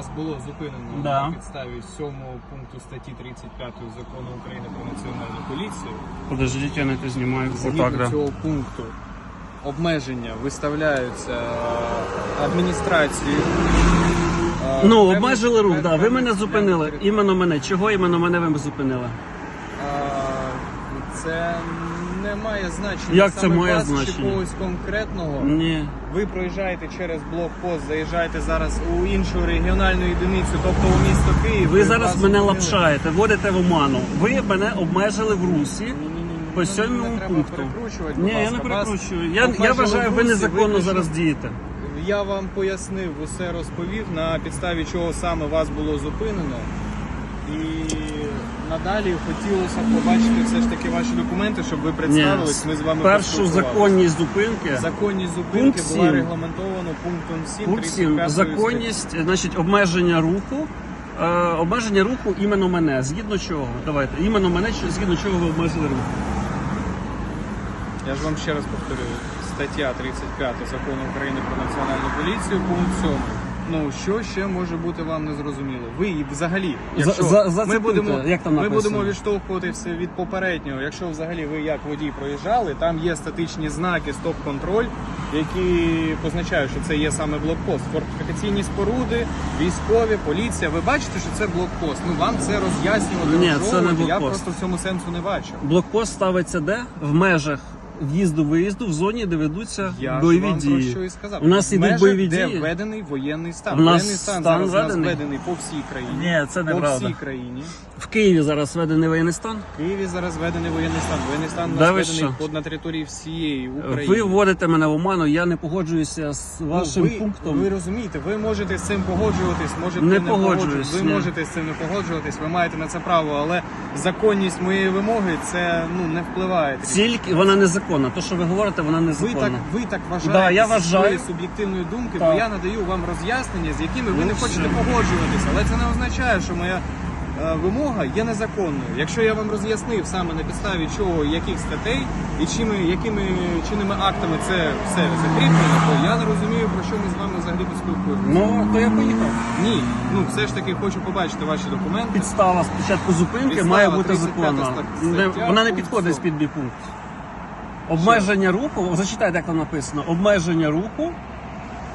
Вас було зупинено Да. на підставі 7 пункту статті 35 закону України про національну поліцію. Подождіть, я не те знімаю. Згідно Отак, да. цього пункту обмеження виставляються адміністрацією. Е, Ну, обмежили рух, пев- да. Ви мене зупинили. Іменно мене. Чого іменно мене ви зупинили? А, Це не має значення. Як це саме має вас значення? Чи когось конкретного. Ні. Ви проїжджаєте через блокпост, заїжджаєте зараз у іншу регіональну одиницю, тобто у місто Київ. Ви і зараз вас мене зупинили. лапшаєте, вводите в оману. Ви мене обмежили в русі. Ні-ні-ні, По сьомому треба пункту. перекручувати, будь Ні, я не. Вас перекручую. Я, я обмежили вважаю, в ви русі, незаконно виключно- зараз дієте. Я вам пояснив, усе розповів, на підставі чого саме вас було зупинено. І надалі хотілося б побачити все ж таки ваші документи, щоб ви представились. Ми з вами Першу законність зупинки. Законність зупинки Пункт була сім. регламентовано пунктом 7 Пункт 7. 35 Законність, значить, обмеження руху. Е, обмеження руху іменно мене. Згідно чого? Давайте. Іменно мене, чи- згідно чого ви обмежили рух. Я ж вам ще раз повторюю. Стаття 35 закону України про національну поліцію, пункт 7. Ну що ще може бути вам незрозуміло? Ви і взагалі, якщо за- ми зацитуйте, будемо, як там ми написано? будемо відштовхуватися від попереднього. Якщо взагалі ви як водій проїжджали, там є статичні знаки стоп-контроль, які позначають, що це є саме блокпост. Фортифікаційні споруди, військові, поліція. Ви бачите, що це блокпост. Ну вам це роз'яснювати. Ні, це не розжовувати. Я блокпост. просто в цьому сенсу не бачу. Блокпост ставиться де? В межах в'їзду-виїзду в зоні, де ведуться Я ж бойові вам про дії. що і сказав. У нас ідуть межах, бойові де дії. введений воєнний стан. У нас воєнний стан, стан зараз у нас введений? введений по всій країні. Ні, це по неправда. всій країні. В Києві зараз введений воєнний стан. В Києві зараз введений воєнний стан. Воєнний стан у Да ви введений що? под- на території всієї України. Ви вводите мене в оману, я не погоджуюся з Ну, вашим ви, пунктом. Ви розумієте, ви можете з цим погоджуватись, можете Не не, погоджуюсь, погоджуватись. Ви ні. можете з цим не погоджуватись, ви маєте на це право, але законність моєї вимоги це ну не впливає. Тільки вона незаконна. То, що ви говорите, вона Ви незаконна. так, ви так вважаєте Да, я зі вважаю. своєї суб'єктивної думки, Так. бо я надаю вам роз'яснення, з якими ви Ну, не хочете все. погоджуватися. Але це не означає, що моя е, вимога є незаконною. Якщо я вам роз'яснив саме на підставі чого, яких статей і чими, якими чинними актами це все закріплено, то я не розумію, про що ми з вами взагалі поспілкуємося. Ну, то я поїхав. Ні, ну все ж таки хочу побачити ваші документи. Підстава спочатку зупинки Підстава, має бути 35 законна. стаття, Вона не пункт підходить сім. під мій пункт. Обмеження руху, зачитайте, як там написано. Обмеження руху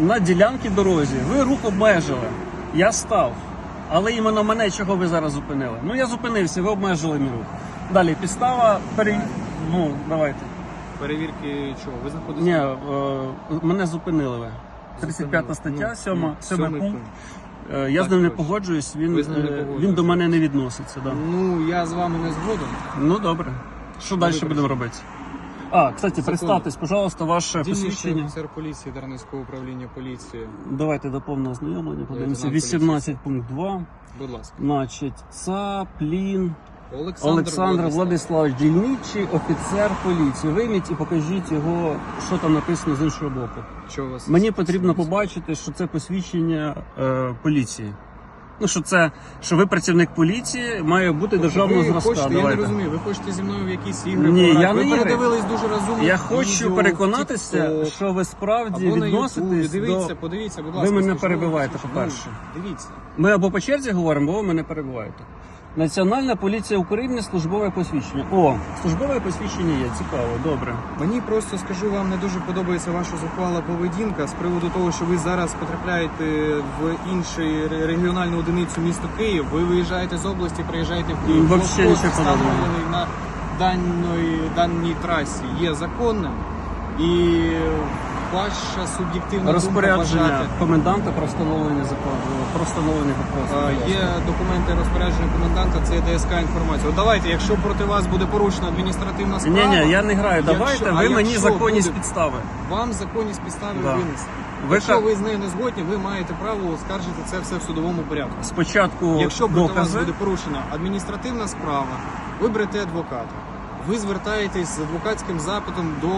на ділянці дорозі. Ви рух обмежили. Я став. Але іменно мене чого ви зараз зупинили? Ну я зупинився, ви обмежили мій рух. Далі підстава пере... Ну, давайте. Перевірки чого? Ви знаходитесь? Ні, е, мене зупинили ви. 35 стаття, Ну, 7, ну, 7 пункт. Е, Я з ним не погоджуюсь, він, Ви з ним не е, він погоджуєтесь. до мене не відноситься. Да. Ну я з вами не згоден. Ну добре. Що далі будемо робити? А, кстати, Секунду. представтесь, пожалуйста, ваше посвідчення. офіцер поліції Дарницького управління поліції. Давайте до повного ознайомлення подивимося. Лейтенант 18 пункт 2. Будь ласка. Значить, Цаплін Олександр, Олександр Владиславович, дільничий офіцер поліції. Вийміть і покажіть його, що там написано з іншого боку. Що у вас? Мені потрібно побачити, що це посвідчення е, поліції. Ну, що це, що ви працівник поліції, має бути державного ви зразка. хочете, я не розумію, ви хочете зі мною в якісь ігри Ні, я ви не передивились дуже розумно. Я хочу переконатися, що ви справді відноситесь Ютубі. Дивіться, до. подивіться, будь ласка. Ви мене перебиваєте, по-перше. Ну, Дивіться. Ми або по черзі говоримо, або ви мене перебиваєте. Національна поліція України службове посвідчення. О, службове посвідчення є, цікаво, добре. Мені просто скажу вам не дуже подобається ваша зухвала поведінка з приводу того, що ви зараз потрапляєте в іншу регіональну одиницю міста Київ. Ви виїжджаєте з області, приїжджаєте в Київ. Вообще Блокпост, нічого подобного. встановлений на даної даній трасі є законним і ваша суб'єктивна Розпорядження вважати. коменданта про встановлення закону, про встановлення Е. Є документи розпорядження коменданта, це є ДСК інформація. От давайте, якщо проти вас буде порушена адміністративна справа, ні, ні, я не граю. Якщо- Давайте, а ви мені якщо законність буде- підстави. вам законність підстави Да. винесені. Ви Якщо ка- ви з нею не згодні, ви маєте право оскаржити це все в судовому порядку. Спочатку Якщо проти вас докази. буде порушена адміністративна справа, ви берете адвоката. Ви звертаєтесь з адвокатським запитом до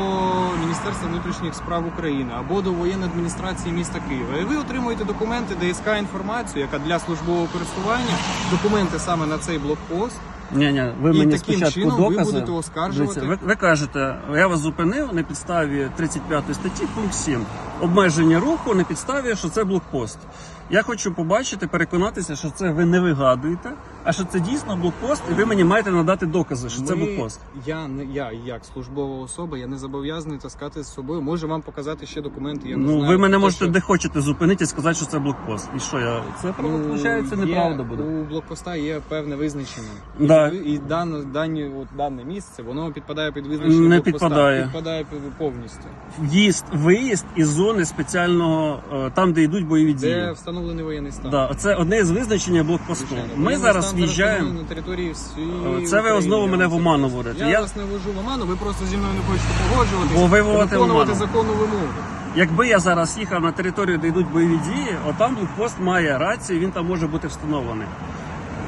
Міністерства внутрішніх справ України або до воєнної адміністрації міста Києва. І ви отримуєте документи, ДСК інформацію, яка для службового користування, документи саме на цей блокпост. Ні, ні, ви І мені таким спочатку чином ви будете оскаржувати. Ви, ви кажете, я вас зупинив на підставі 35 статті, пункт 7. Обмеження руху на підставі, що це блокпост. Я хочу побачити, переконатися, що це ви не вигадуєте, а що це дійсно блокпост, і ви мені маєте надати докази, що це Ми- блокпост. Я не я як службова особа, я не зобов'язаний таскати з собою. Можу вам показати ще документи. Я не Ну, знаю, ви мене те, можете що- де хочете зупинити і сказати, що це блокпост. І що я? Це Ну, виходить, є- неправда буде. У блокпоста є певне визначення. Да. І, і дане, дані, от, дане місце, воно підпадає під визначення Не блокпоста. підпадає. Підпадає під- повністю. В'їзд, виїзд із зони спеціального, е, там, де йдуть бойові Де дії. Встановлений воєнний стан. Да, це одне з визначення блокпосту. Звичайно. Ми Воєнний зараз стан в'їжджаємо. на території всієї Е, Це ви України, знову мене в оману вводите. Я, Я- вас не ввожу в оману, ви просто зі мною не хочете погоджуватись. Бо ви і вводите в виконувати оману. законну вимогу. Якби я зараз їхав на територію, де йдуть бойові дії, отам блокпост має рацію, він там може бути встановлений.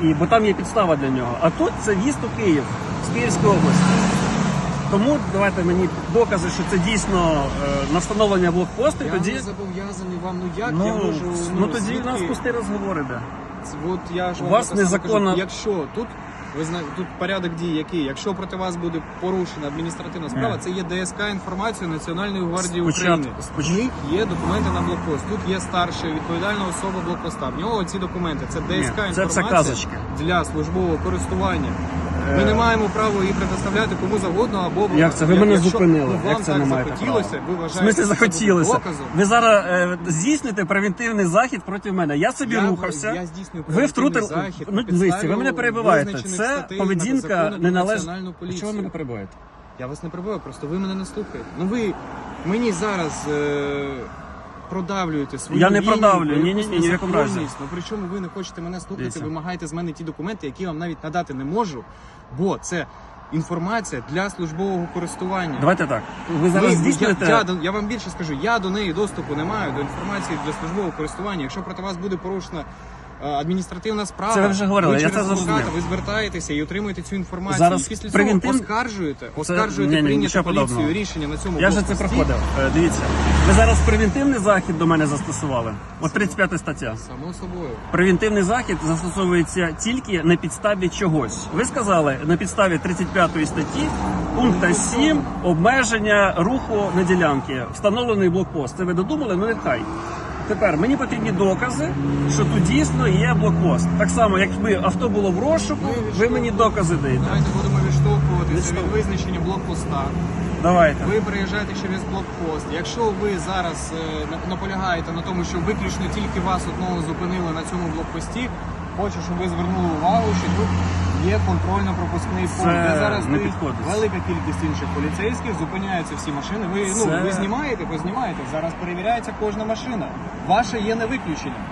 І, бо там є підстава для нього. А тут це в'їзд у Київ з Київської області. Тому давайте мені докази, що це дійсно е, на встановлення блокпосту, і Я тоді. не зобов'язаний вам, ну як я Ну, можу... ну тоді звідки- у нас пусті розговори йде. Це От я ж У вам вас так само незаконно- кажу, якщо тут ви знаєте, тут порядок дій який, якщо проти вас буде порушена адміністративна справа, Ні. це є ДСК інформація Національної гвардії Спочатку- України. споч- В них є документи на блокпост. Тут є старша відповідальна особа блокпоста. В нього ці документи. Це ДСК Ні, це інформація казочки. для службового користування. Ми не маємо права її предоставляти кому завгодно або Як це? Ви мене якщо, зупинили. ну, Як це так не маєте захотілося, права? ви В вважаєте, смислі що це буде захотілося. доказом. Ви зараз е, здійсните превентивний захід проти мене. Я собі Я- рухався. я здійснюю ви превентивний втрутили. захід Ну, дивіться, ви мене перебиваєте. визначених Це статей поведінка Закону про не належить. національну поліцію. Чого ви мене перебиваєте? Я вас не перебиваю, просто ви мене не слухаєте. Ну ви мені зараз е, продавлюєте свою Я не лінію, продавлю. про Ні-ні-ні, якусь ні в якому разі. незаконність. Ну причому ви не хочете мене слухати, Дивіться. вимагаєте з мене ті документи, які я вам навіть надати не можу, бо це інформація для службового користування. Давайте так. Ви зараз Ви- здійснюєте. я, я, я вам більше скажу, я до неї доступу не маю до інформації для службового користування. Якщо проти вас буде порушена адміністративна справа, Це ви вже говорили, ви я це зрозумів. ви звертаєтеся і отримуєте цю інформацію. Зараз і після превентив- цього оскаржуєте, оскаржуєте ні, прийняте подобного. рішення на цьому Я вже це проходив. Е, Дивіться, ви зараз превентивний захід до мене застосували. От 35 стаття. Само собою. Превентивний захід застосовується тільки на підставі чогось. Ви сказали на підставі 35 статті пункта 7 обмеження руху на ділянки, встановлений блокпост. Це ви додумали? Ну нехай. Тепер мені потрібні докази, що тут дійсно є блокпост. Так само, якби авто було в розшуку, ви мені докази даєте. Давайте будемо відштовхуватися від визначення блокпоста. Давайте. Ви приїжджаєте через блокпост. Якщо ви зараз е, наполягаєте на тому, що виключно тільки вас одного зупинили на цьому блокпості, хочу, щоб ви звернули увагу, що тут є контрольно-пропускний пункт, де зараз не стоїть підходить. велика кількість інших поліцейських, зупиняються всі машини. Ви ну Це- ви знімаєте, познімаєте. Зараз перевіряється кожна машина. Ваша є не виключенням.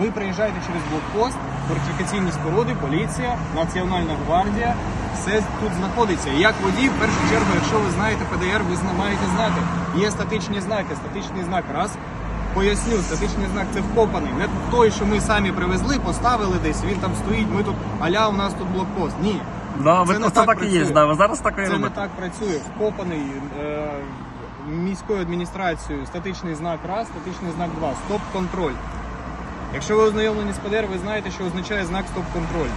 Ви приїжджаєте через блокпост, фортифікаційні споруди, поліція, Національна гвардія. Все тут знаходиться. І як водій, в першу чергу, якщо ви знаєте ПДР, ви зна- маєте знати. Є статичні знаки. Статичний знак раз. Поясню, статичний знак це вкопаний. Не той, що ми самі привезли, поставили десь, він там стоїть, ми тут, аля у нас тут блокпост. Ні. Да, ви Це це, не так, так і є. Да, ви зараз так і Це не робите. так працює. Вкопаний е, міською адміністрацією статичний знак раз, статичний знак два. Стоп-контроль. Якщо ви ознайомлені з ПДР, ви знаєте, що означає знак стоп-контроль.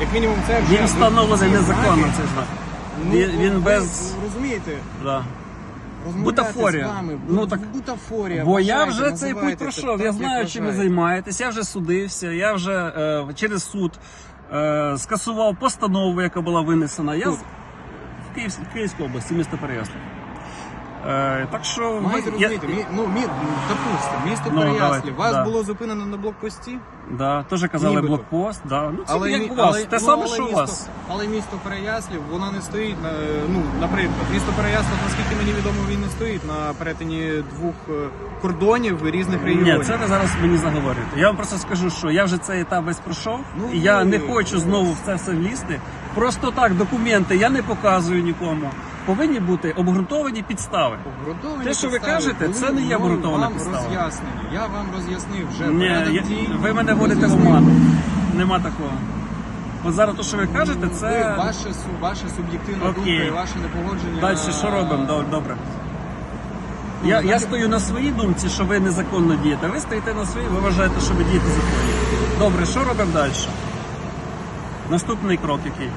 Як мінімум, це вже Він встановлений ці незаконно цей знак. ну, Він, він ви без. розумієте. Да. Бутафорія. з вами, Ну, так- бутафорія. Бо я вже цей путь пройшов. Я знаю, чим ви займаєтесь. Я вже судився, я вже е, через суд е, скасував постанову, яка була винесена. Я з- в, в Київській області, місто Переяслав. Е, так що Маєте ви- я- розуміти, мі, ну, мі, допустимо, місто Ну, Переяслів. давайте, Вас да. було зупинено на блокпості? да, теж казали Нібито. блокпост. Да. Ну, це як мі- у вас. Те ну, саме, але що у місто, вас. Але місто Переяслів, воно не стоїть на ну, наприклад, місто Переяслав, наскільки мені відомо, він не стоїть на перетині двох е, кордонів різних регіонів. Ні, це ви зараз мені заговорюєте. Я вам просто скажу, що я вже цей етап весь пройшов, Ну, і я ви- не хочу знову в це все влізти. Просто так документи я не показую нікому. Повинні бути обґрунтовані підстави. Обґрунтовані Те, що ви підстави кажете, були це не є мною обґрунтована вам підстава. роз'яснені. Я вам роз'яснив вже Ні, порядок я, дій. ви мене вводите в роз'яснив. оману. Нема такого. От зараз те, що ви кажете, Ви, це. ваше, су- ваша суб'єктивна Окей. думка і ваше непогодження. Далі що робимо? Доб- Добре. Ну, Я, я стою на своїй думці, що ви незаконно дієте. Ви стоїте на своїй, ви вважаєте, що ви дієте законно. Добре, що робимо далі? Наступний крок який?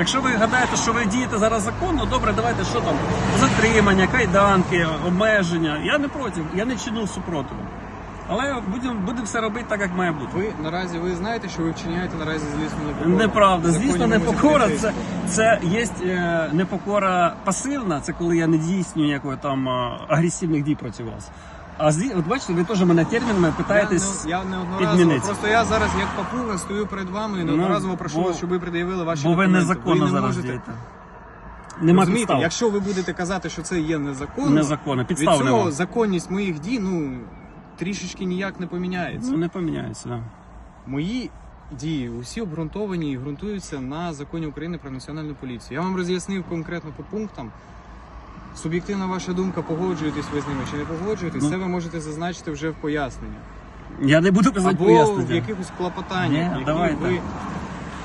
Якщо ви гадаєте, що ви дієте зараз законно, добре, давайте що там? Затримання, кайданки, обмеження. Я не проти, я не чинив супротиву. Але будемо будемо все робити так, як має бути. Ви наразі ви знаєте, що ви вчиняєте наразі злісну непокору? Неправда, звісно, непокора це, це є е, непокора пасивна, це коли я не дійснюю ніякої там е, агресивних дій проти вас. А зі, от бачите, ви теж мене термінами питаєтесь. Я, не, я неодноразово, підмінити. просто я зараз як папуга стою перед вами і неодноразово прошу бо- вас, щоб ви пред'явили ваші Бо ви документи. незаконно не зараз можете. дієте. Нема Розумієте, підстав. якщо ви будете казати, що це є незаконно, Незаконно. від Підстав цього нема. законність моїх дій ну трішечки ніяк не поміняється. Ну, не поміняється, да. Мої дії усі обґрунтовані і ґрунтуються на законі України про національну поліцію. Я вам роз'яснив конкретно по пунктам. Суб'єктивна ваша думка, погоджуєтесь ви з ними чи не погоджуєтесь, Ну. це ви можете зазначити вже в поясненні. Я не буду казати Або в якихось клопотаннях, які давайте. ви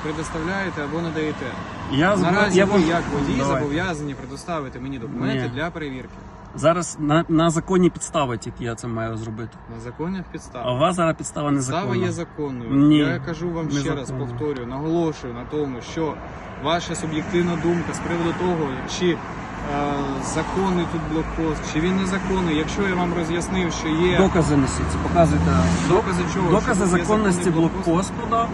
предоставляєте або надаєте. Я, Наразі я ви, буду- як водій, Давай. зобов'язані предоставити мені документи Ні. для перевірки Зараз на, на законні підстави тільки я це маю зробити. на законних А у вас зараз підстава Підстава незаконна. є законною. Ні, Я кажу вам ще раз, повторюю, наголошую на тому, що ваша суб'єктивна думка з приводу того, чи законний тут блокпост, чи він незаконний. Якщо я вам роз'яснив, що є Докази несіть, показуйте. докази чого, Докази законності блокпосту. блокпосту, да.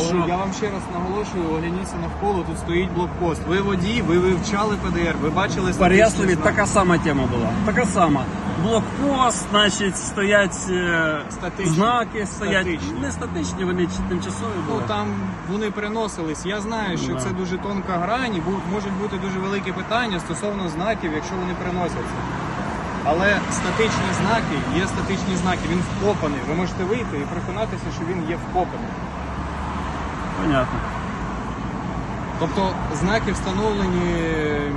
О, Що Я вам ще раз наголошую, огляніться навколо, тут стоїть блокпост. Ви водій, ви вивчали ПДР, ви бачили в Переяславі така сама тема була. Така сама. Блокпост, значить, стоять е, Статичні. знаки, стоять Статичні. не статичні, вони чи тимчасові Ну були. там вони переносились. Я знаю, що Да. це дуже тонка грань, і бу- можуть бути дуже великі питання стосовно знаків, якщо вони переносяться. Але статичні знаки є статичні знаки. Він вкопаний. Ви можете вийти і переконатися, що він є вкопаний. Понятно. Тобто знаки встановлені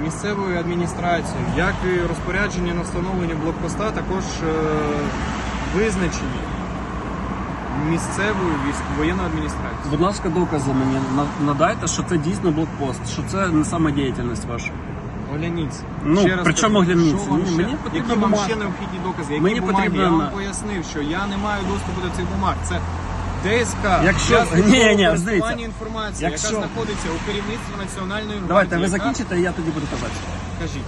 місцевою адміністрацією, як і розпорядження на встановлення блокпоста, також е, визначені місцевою військ воєнною адміністрацією. Будь ласка, докази мені на- надайте, що це дійсно блокпост, що це не самодіяльність ваша. Огляніться. Ну, при чому кажу, огляніться? що вам Ні, ще- мені потрібна які вам ще необхідні докази? Які Мені бумаги? потрібна Я вам пояснив, що я не маю доступу до цих бумаг. Це ДСК. Якщо- для Ні, ні, користування дивіться. інформації, Якщо- яка знаходиться у керівництві Національної гвардії. Давайте ви яка- закінчите, і я тоді буду казати. Кажіть.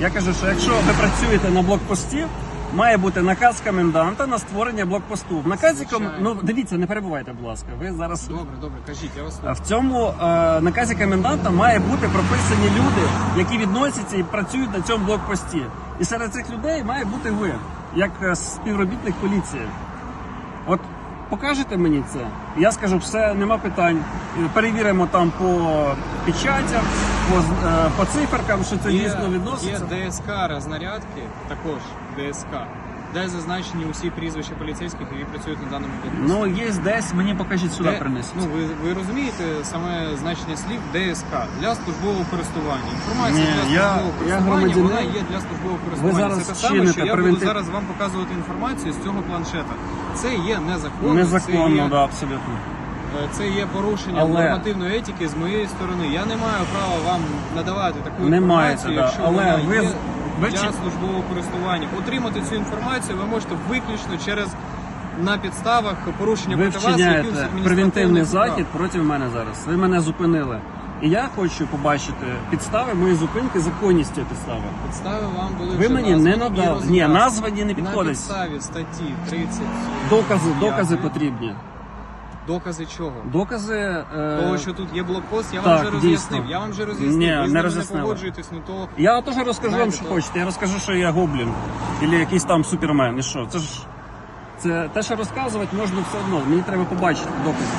Я кажу, що якщо ви працюєте на блокпості, має бути наказ коменданта на створення блокпосту. В наказі ком... Звичайно. ну дивіться, не перебувайте, будь ласка. Ви зараз Добре, добре, кажіть, я вас слухаю. в цьому е, наказі коменданта має бути прописані люди, які відносяться і працюють на цьому блокпості. І серед цих людей має бути ви, як е, співробітник поліції. От покажете мені це, я скажу, все, нема питань. Перевіримо там по печатям, по, е, по циферкам, що це дійсно відноситься. Є ДСК рознарядки, також ДСК, де зазначені усі прізвища поліцейських, які працюють на даному блокпості. Ну, є десь, мені покажіть сюди Де- принесіть. Ну, ви, ви розумієте саме значення слів ДСК для службового користування. Інформація Ні, для я- службового я користування громадянин. вона є для службового користування. зараз це те саме, чините що я превентив- буду зараз вам показувати інформацію з цього планшета. Це є незаконно. Незаконно, це є, да, абсолютно. е, це є порушення Але- нормативної етики з моєї сторони. Я не маю права вам надавати таку Не інформацію, маєте, да. якщо Але вона ви є з- для службового користування. Отримати цю інформацію ви можете виключно через на підставах порушення Ви проти вас вчиняєте превентивний захід проти мене зараз. Ви мене зупинили. І я хочу побачити підстави моєї зупинки, законність цієї підстави. Підстави вам були Ви вже мені не названі і надали. роз'яснені. Ні, названі не На підходить. підставі статті 30. Докази, докази потрібні. Докази чого? Докази. Е... Того, що тут є блокпост, я так, вам вже роз'яснив. Я вам вже роз'яснив. Ні, Ви з не ними не погоджуєтесь, ну то Я теж розкажу вам, що то- хочете. Я розкажу, що я гоблін. Або якийсь там супермен. І що? Це ж. Це те, що розказувати можна все одно. Мені треба побачити докази.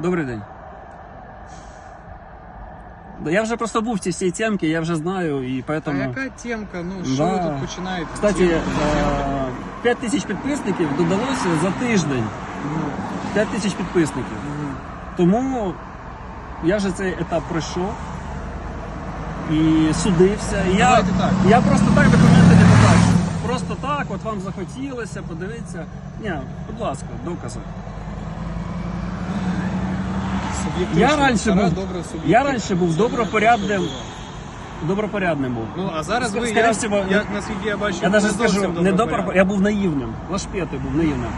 Добрий день. Я вже просто був в цій всій темці, я вже знаю, і а яка темка? Ну що Да. ви тут починаєте? Кстати. 5 тисяч підписників додалося за тиждень. Ну, 5 тисяч підписників. Тому я вже цей етап пройшов і судився. І я, Давайте так. я просто так документи не побачив. Просто так, от вам захотілося, подивитися. Ні, будь ласка, докази. Я раніше стара, був- добра, я раніше був добропорядним. Добропорядним був. Ну а зараз ви, Скоріше я, всього, я, наскільки я бачу, Я навіть скажу, не добропорядний. добро, я був наївним. Лашпєти був наївним.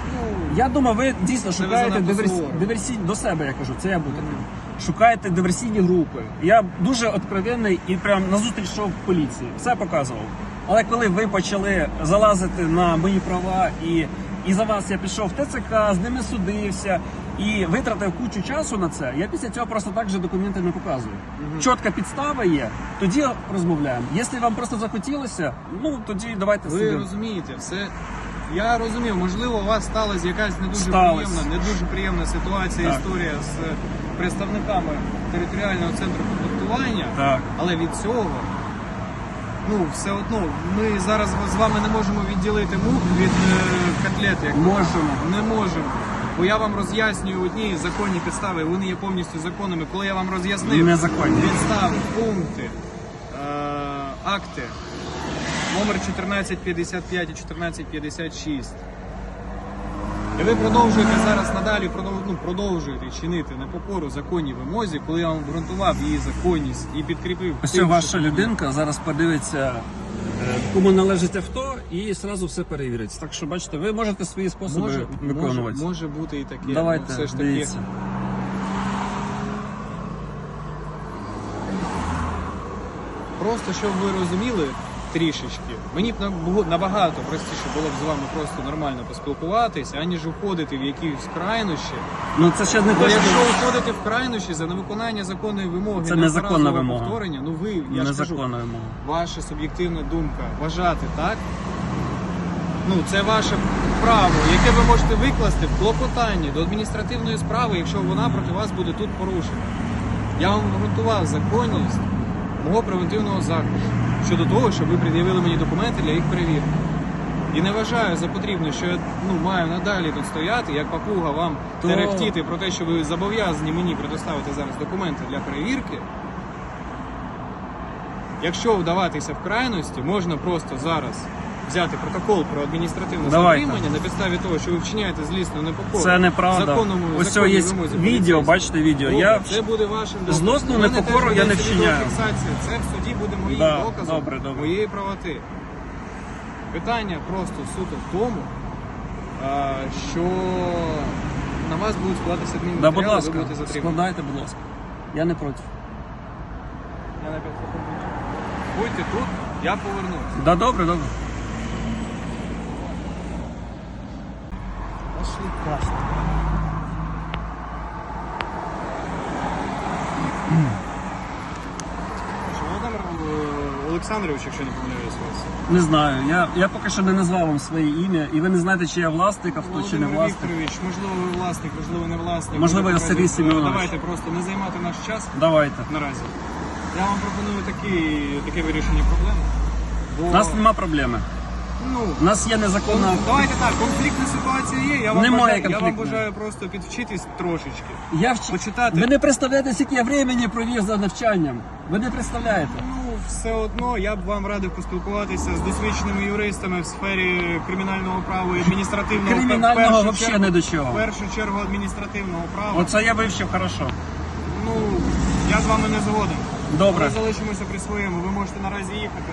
Я думав, ви дійсно Це ви шукаєте занадто диверсі... суворо. диверсійні до себе, я кажу, це я був таким. Шукаєте диверсійні групи. Я дуже откровенний і прям назустріч йшов в поліції. Все показував. Але коли ви почали залазити на мої права і, і за вас я пішов в ТЦК, з ними судився і витратив кучу часу на це, я після цього просто так же документи не показую. Чітка підстава є, тоді розмовляємо. Якщо вам просто захотілося, ну тоді давайте Ви собі. розумієте, все. Я розумів, можливо, у вас сталася якась не дуже Сталось. приємна, не дуже приємна ситуація, Так. історія з представниками територіального центру комплектування. Так. Але від цього, ну, все одно, ми зараз з вами не можемо відділити мух від е, котлет, як Можемо. не можемо. Бо я вам роз'яснюю одні законні підстави, вони є повністю законними. Коли я вам роз'яснив Незаконні. підстави, пункти, е, акти, номер 1455 і 1456. І ви продовжуєте зараз надалі ну, продовжуєте чинити непокору законній вимозі, коли я вам обґрунтував її законність і підкріпив. Ось тим, ваша що- людинка зараз подивиться, е, кому належить авто, і одразу все перевірить. Так що бачите, ви можете свої способи може, виконувати. може, може бути і таке. Давайте, ну, все ж таки. дивіться. Просто щоб ви розуміли трішечки, мені б набагато простіше було б з вами просто нормально поспілкуватися, аніж уходити в якісь крайнощі. Ну це ще не Бо якщо що уходити в крайнощі за невиконання законної вимоги, Це незаконна вимога. повторення, ну ви, я ж кажу, вимога. ваша суб'єктивна думка вважати так. Ну, це ваше право, яке ви можете викласти в клопотанні до адміністративної справи, якщо вона проти вас буде тут порушена. Я вам обґрунтував законність мого превентивного захисту щодо того, щоб ви пред'явили мені документи для їх перевірки. І не вважаю за потрібне, що я ну, маю надалі тут стояти, як папуга вам То- терехтіти про те, що ви зобов'язані мені предоставити зараз документи для перевірки. Якщо вдаватися в крайності, можна просто зараз взяти протокол про адміністративне Давайте. затримання на підставі того, що ви вчиняєте злісну непокору. Це неправда. законному Ось цього законній є вимозі відео, поліцейського. бачите відео. Добре, Я це буде вашим доказом. Злосну У мене непокору теж я не вчиняю. відеофіксація. Це в суді буде моїм Да, доказом добре, добре. моєї правоти. Питання просто суто в тому, а, що на вас будуть складатися Да, адмінматеріали, будь ви ласка, будете затримані. складайте, будь ласка. Я не проти. Я на 5 секунд. Будьте тут, я повернусь. Да, добре, добре. Пошли кашу. Володимир е, Олександрович, якщо не помиляюсь вас. Не знаю. Я, я поки що не назвав вам своє ім'я, і ви не знаєте, чи я власник авто, чи не Володимир власник. Вікторович, можливо, ви власник, можливо, не власник. Можливо, я Сергій показувати. Семенович. Давайте просто не займати наш час Давайте. наразі. Я вам пропоную такі, таке вирішення проблеми. Бо, У нас нема проблеми. Ну, У нас є незаконна. кон- давайте так, конфліктна ситуація є. Я вам, Немає бажаю, я вам конфліктної. бажаю просто підвчитись трошечки. Я вч... Почитати. Ви не представляєте, скільки я времени провів за навчанням. Ви не представляєте. Ну, все одно я б вам радив поспілкуватися з досвідченими юристами в сфері кримінального права і адміністративного Кримінального в першу вообще чергу- не до чого. В першу чергу адміністративного права. Оце я вивчив хорошо. Ну, я з вами не згоден. Добре. Ми залишимося при своєму. Ви можете наразі їхати.